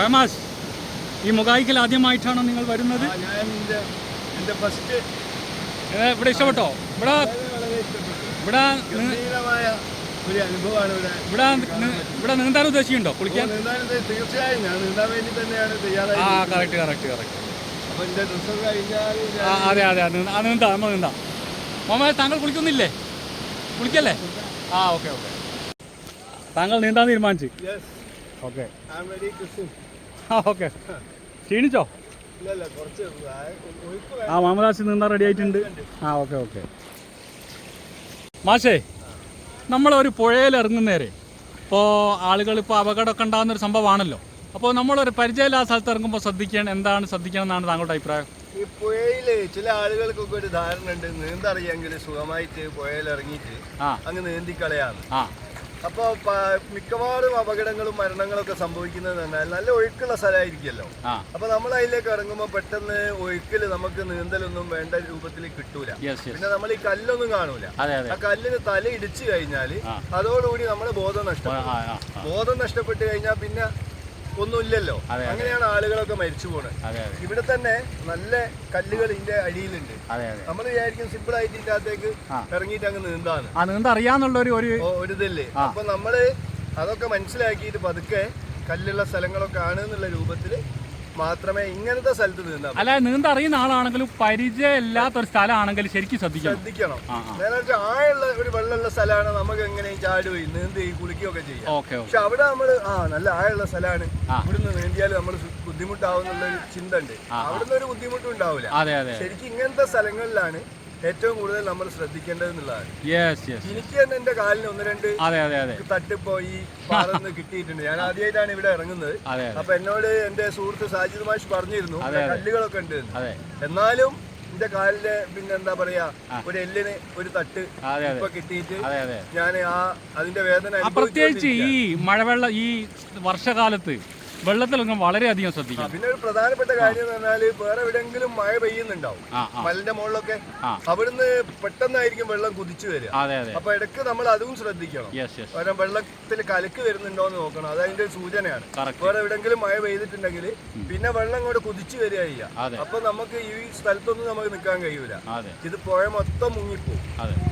ഫേമാസ് ഈ മുഖായിക്കൽ ആദ്യമായിട്ടാണോ നിങ്ങൾ വരുന്നത്? എന്റെ ഫസ്റ്റ് ഇവിടെ ഇഷ്ടപ്പെട്ടോ? ഇവിടെ ഇവിടെ ഒരു അനുഭവമാണ് ഇവിടെ ഇവിടെ നീന്താൻ ഉദ്ദേശിക്കുന്നുണ്ടോ? കുളിക്കാൻ? തീർച്ചയായും ഞാൻ നീന്താൻ വേണ്ടി തന്നെയാണ് തയ്യാറായി ആ കറക്റ്റ് കറക്റ്റ് കറക്റ്റ് അപ്പോൾ കഴിഞ്ഞാൽ ആ അതെ അതെ നീന്താ- ആ നീന്താ നമ്മൾ നീന്താ. മോമ താങ്കൾ കുളിക്കുന്നില്ലേ? കുളിക്കല്ലേ? ആ ഓക്കെ ഓക്കെ. താങ്കൾ നീന്താൻ തീരുമാനിച്ചു? ഓക്കെ. ഓക്കെ. ക്ഷീണിച്ചോ? ആ, മാമദാസ് നീന്താൻ റെഡി ആയിട്ടുണ്ട് ആ ഓക്കെ ഓക്കെ. മാഷേ നമ്മളൊരു പുഴയിൽ ഇറങ്ങുന്നേരെ ഇപ്പോൾ ആളുകൾ ഇപ്പോൾ അപകടമൊക്കെ ഉണ്ടാകുന്ന ഒരു സംഭവമാണല്ലോ. അപ്പോൾ നമ്മളൊരു പരിചയമില്ല ആ സ്ഥലത്ത് ഇറങ്ങുമ്പോൾ ശ്രദ്ധിക്കണം എന്താണ് ശ്രദ്ധിക്കണം എന്നാണ് താങ്കളുടെ അഭിപ്രായം? ഈ പുഴയിൽ ചില ആളുകൾക്കൊക്കെ ഒരു ധാരണ ഉണ്ട്. നീന്തറിയെങ്കിൽ സുഖമായിട്ട് പുഴയിൽ ഇറങ്ങിയിട്ട് അങ്ങ് നീന്തിക്കളയാണ് അപ്പോൾ മിക്കവാറും അപകടങ്ങളും മരണങ്ങളും ഒക്കെ സംഭവിക്കുന്നത് തന്നെ നല്ല ഒഴുക്കുള്ള സ്ഥലമായിരിക്കുമല്ലോ. അപ്പൊ നമ്മൾ അതിലേക്ക് ഇറങ്ങുമ്പോൾ പെട്ടെന്ന് ഒഴുക്കിൽ നമുക്ക് നീന്തലൊന്നും വേണ്ട രൂപത്തിൽ കിട്ടൂല. പിന്നെ നമ്മൾ ഈ കല്ലൊന്നും കാണൂല. ആ കല്ലിന് തല ഇടിച്ചു കഴിഞ്ഞാൽ. അതോടുകൂടി നമ്മുടെ ബോധം നഷ്ടപ്പെടും. ബോധം നഷ്ടപ്പെട്ടു കഴിഞ്ഞാൽ പിന്നെ ഒന്നുമില്ലല്ലോ. അങ്ങനെയാണ് ആളുകളൊക്കെ മരിച്ചു പോണത്. ഇവിടെ തന്നെ നല്ല കല്ലുകൾ ഇതിന്റെ അടിയിലുണ്ട്. നമ്മൾ വിചാരിക്കും സിമ്പിൾ ആയിട്ട് ഇതിന്റെ അകത്തേക്ക് ആ. ഇറങ്ങിയിട്ട് അങ്ങ് നീന്താണ്. നീന്താ ഒരു ഇതല്ലേ ഒരു ഇതില്ലേ. അപ്പൊ നമ്മൾ അതൊക്കെ മനസ്സിലാക്കിയിട്ട് പതുക്കെ കല്ലുള്ള സ്ഥലങ്ങളൊക്കെ ആണ് എന്നുള്ള രൂപത്തിൽ മാത്രമേ ഇങ്ങനത്തെ സ്ഥലത്ത് നീന്താൻ അല്ല നീന്ത അറിയുന്ന ആളാണെങ്കിലും പരിചയമില്ലാത്ത ഒരു സ്ഥലമാണെങ്കിൽ ശരിക്കും ശ്രദ്ധിക്കണം. ശ്രദ്ധിക്കണം. നേരെ ആയുള്ള ഒരു വെള്ളമുള്ള സ്ഥലമാണ് നമുക്ക് എങ്ങനെയും ചാടുകയും നീന്തി കുളിക്കുകയൊക്കെ ചെയ്യാം. Okay okay. പക്ഷെ അവിടെ നമ്മൾ ആ നല്ല ആയുള്ള സ്ഥലമാണ്. ഇവിടുന്ന് നീന്തിയാൽ നമ്മൾ ബുദ്ധിമുട്ടാവുന്നുള്ള ഒരു ചിന്ത ഉണ്ട്. അവിടുന്ന് ഒരു ബുദ്ധിമുട്ടും ഉണ്ടാവില്ല. അതെ അതെ. ശരിക്കും ഇങ്ങനത്തെ സ്ഥലങ്ങളിലാണ് ഏറ്റവും കൂടുതൽ നമ്മൾ ശ്രദ്ധിക്കേണ്ടത് എന്നുള്ളതാണ്. യെസ് യെസ് എനിക്ക് തന്നെ എന്റെ കാലിന് ഒന്ന് രണ്ട് അതെ അതെ അതെ. തട്ടിപ്പോ ഈ പാറന്ന് കിട്ടിയിട്ടുണ്ട്. ഞാൻ ആദ്യമായിട്ടാണ് ഇവിടെ ഇറങ്ങുന്നത്. അപ്പൊ എന്നോട് എന്റെ സുഹൃത്ത് സാജിദ് മാഷ് പറഞ്ഞിരുന്നു കല്ലുകളൊക്കെ ഉണ്ട് എന്നാലും എന്റെ കാലിൽ പിന്നെ എന്താ പറയാ ഒരു എല്ലിന് ഒരു തട്ട് ഇപ്പൊ കിട്ടിയിട്ട് ഞാൻ ആ അതിന്റെ വേദന പ്രത്യേകിച്ച് ഈ മഴവെള്ള ഈ വർഷകാലത്ത് വെള്ളത്തിലൊക്കെ വളരെയധികം അധികം ശ്രദ്ധിക്കണം പിന്നെ ഒരു പ്രധാനപ്പെട്ട കാര്യം എന്ന് പറഞ്ഞാൽ വേറെ എവിടെങ്കിലും മഴ പെയ്യുന്നുണ്ടാവും. മലിന്റെ മുകളിലൊക്കെ. അവിടുന്ന് പെട്ടെന്നായിരിക്കും വെള്ളം കുതിച്ചു വരിക. അപ്പൊ ഇടയ്ക്ക് നമ്മൾ അതും ശ്രദ്ധിക്കണം. കാരണം വെള്ളത്തിൽ കലക്ക് വരുന്നുണ്ടോ എന്ന് നോക്കണം. അത് അതിന്റെ ഒരു സൂചനയാണ്. വേറെ എവിടെങ്കിലും മഴ പെയ്തിട്ടുണ്ടെങ്കിൽ പിന്നെ വെള്ളം ഇങ്ങോട്ട് കുതിച്ചു വരിക ചെയ്യുക അപ്പൊ നമുക്ക് ഈ സ്ഥലത്തൊന്നും നമുക്ക് നിൽക്കാൻ കഴിയൂല. ഇത് പുഴ മൊത്തം മുങ്ങിപ്പോകും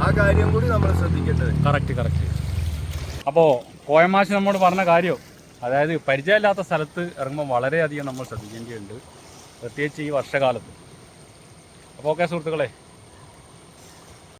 ആ കാര്യം കൂടി നമ്മൾ ശ്രദ്ധിക്കേണ്ടത് കറക്റ്റ് കറക്റ്റ് അപ്പോൾ കോയമാശി നമ്മോട് പറഞ്ഞ കാര്യം അതായത് പരിചയമില്ലാത്ത സ്ഥലത്ത് ഇറങ്ങുമ്പോൾ വളരെയധികം നമ്മൾ ശ്രദ്ധിക്കേണ്ടതുണ്ട് പ്രത്യേകിച്ച് ഈ വർഷകാലത്ത്. അപ്പോൾ ഓക്കെ സുഹൃത്തുക്കളെ